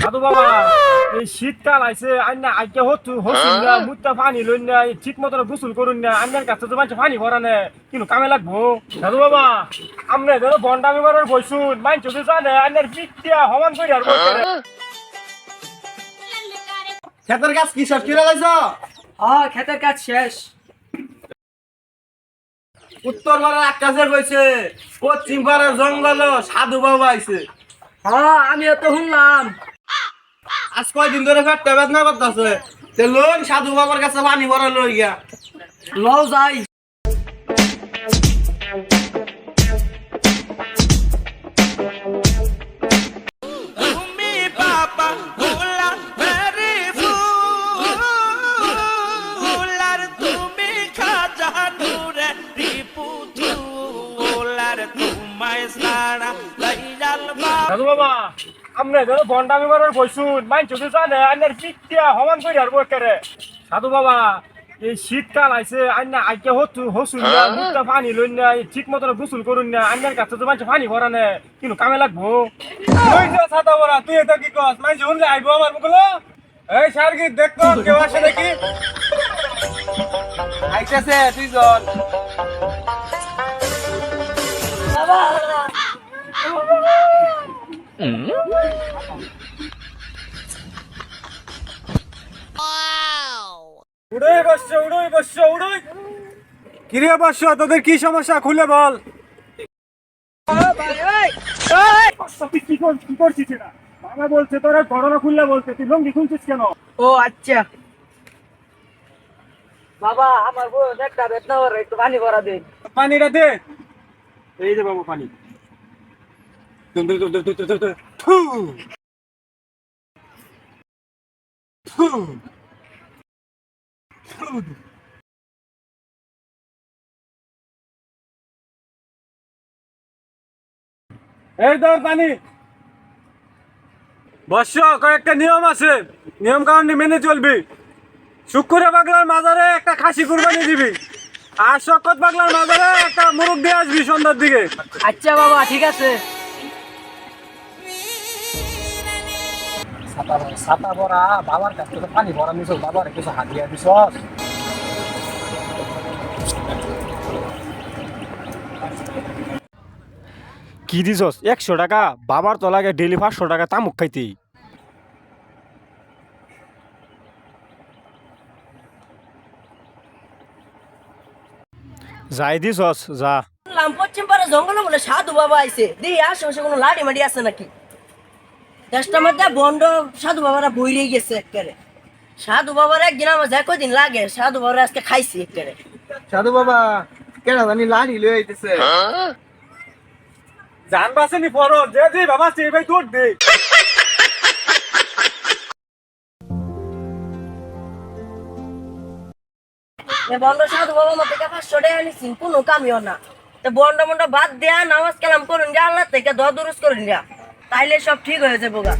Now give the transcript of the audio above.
সাধু বাবা এই শীতকাল আইছে আন্না আজকে হতু হসুন না মুত্তা পানি লইন না ঠিক মতো গোসল করুন না আন্নার কাছে তো মানুষ পানি ভরা নে কিন্তু কামে লাগবো। সাধু বাবা আমনে ধরো বন্ডামি করার বইসুন মাইন চোখে জানে আন্নার পিঠিয়া হমান করে আর। ক্ষেতের গাছ কি লাইছ? হ্যাঁ ক্ষেতের কাজ শেষ। উত্তর পাড়ার আকাশে কইছে পশ্চিম পাড়ার জঙ্গল সাধু বাবা আইছে। হ্যাঁ আমিও তো শুনলাম। আজ কয়দিন ধরে ফেটতে বেদনা করতেছে। তে লোন সাধু বাবার কাছে পানি ভরা লই গিয়া। লও যাই। তোমায় সারা লাইলাল বা সাধু বাবা আমনে ধরো বন্ডামি করার বইসুন মাইন চোখে জানে আন্নার পিঠিয়া হমান করে আর বই সাধু বাবা এই শীতকাল আইছে আন্না আজকে হতু হসুন না মুত্তা পানি লইন না ঠিক মতো গোসল করুন না আন্নার কাছে তো মানুষ পানি ভরা নে কিন্তু কামে লাগবো। ওই যে সাদা বড়া তুই এটা কি কস? মাই শুনলে আইবো আমার মুখলো এই সারগি দেখ তো কেউ আসে নাকি? আইতাছে তুই জন উড়োই বসছে উড়োই বসছে উড়োই। কিরে বর্ষ তোদের কি সমস্যা? খুলে বল। কি করছিস এটা বাবা বলছে তোরা ঘটনা খুললে বলছে তুই লঙ্গি খুলছিস কেন ও আচ্ছা। বাবা আমার বউ একটা বেতনা করে একটু পানি ভরা দিন পানিটা দে। এই যে বাবু পানি। এই ধর পানি। বর্ষ কয়েকটা নিয়ম আছে। নিয়ম কারণ মেনে চলবি। শুক্রে পাগলার মাজারে একটা খাসি কুরবানি দিবি। আর শকত পাগলার মাজারে একটা মুরগ দিয়ে আসবি সন্ধ্যার দিকে। আচ্ছা বাবা ঠিক আছে। ছাতা ভরা বাবার কাছ থেকে পানি ভরা নিছ বাবার কিছু হাতিয়া দিছ। কি দিছস? একশো টাকা? বাবার তো লাগে ডেলি পাঁচশো টাকা তামুক খাইতি। যাই দিছস যা। শুনলাম পশ্চিম পাড়া জঙ্গলে বলে সাধু বাবা আইছে। দেখি আশেপাশে কোনো লাড়ি মাড়ি আছে নাকি? দেশটার মধ্যে বন্ড সাধু বাবারা বইরে গেছে একেবারে। সাধু বাবার একদিন আমার যা কদিন লাগে সাধু বাবারা আজকে খাইছি একেবারে। সাধু বাবা কেন জানি লাড়ি লয়ে আইতেছে। জান বাসেনি পড়ো যে যে বাবা সে ভাই দৌড় দে। এ বন্ড সাধু বাবা মতো থেকে পাঁচশো টাকা নিচ্ছি কোনো কামিও না। তো বন্ডা মন্ডা বাদ দেয়া নামাজ কালাম করুন যা আল্লাহ থেকে দোয়া দুরুস করুন যা তাইলে সব ঠিক হয়ে যাব গা।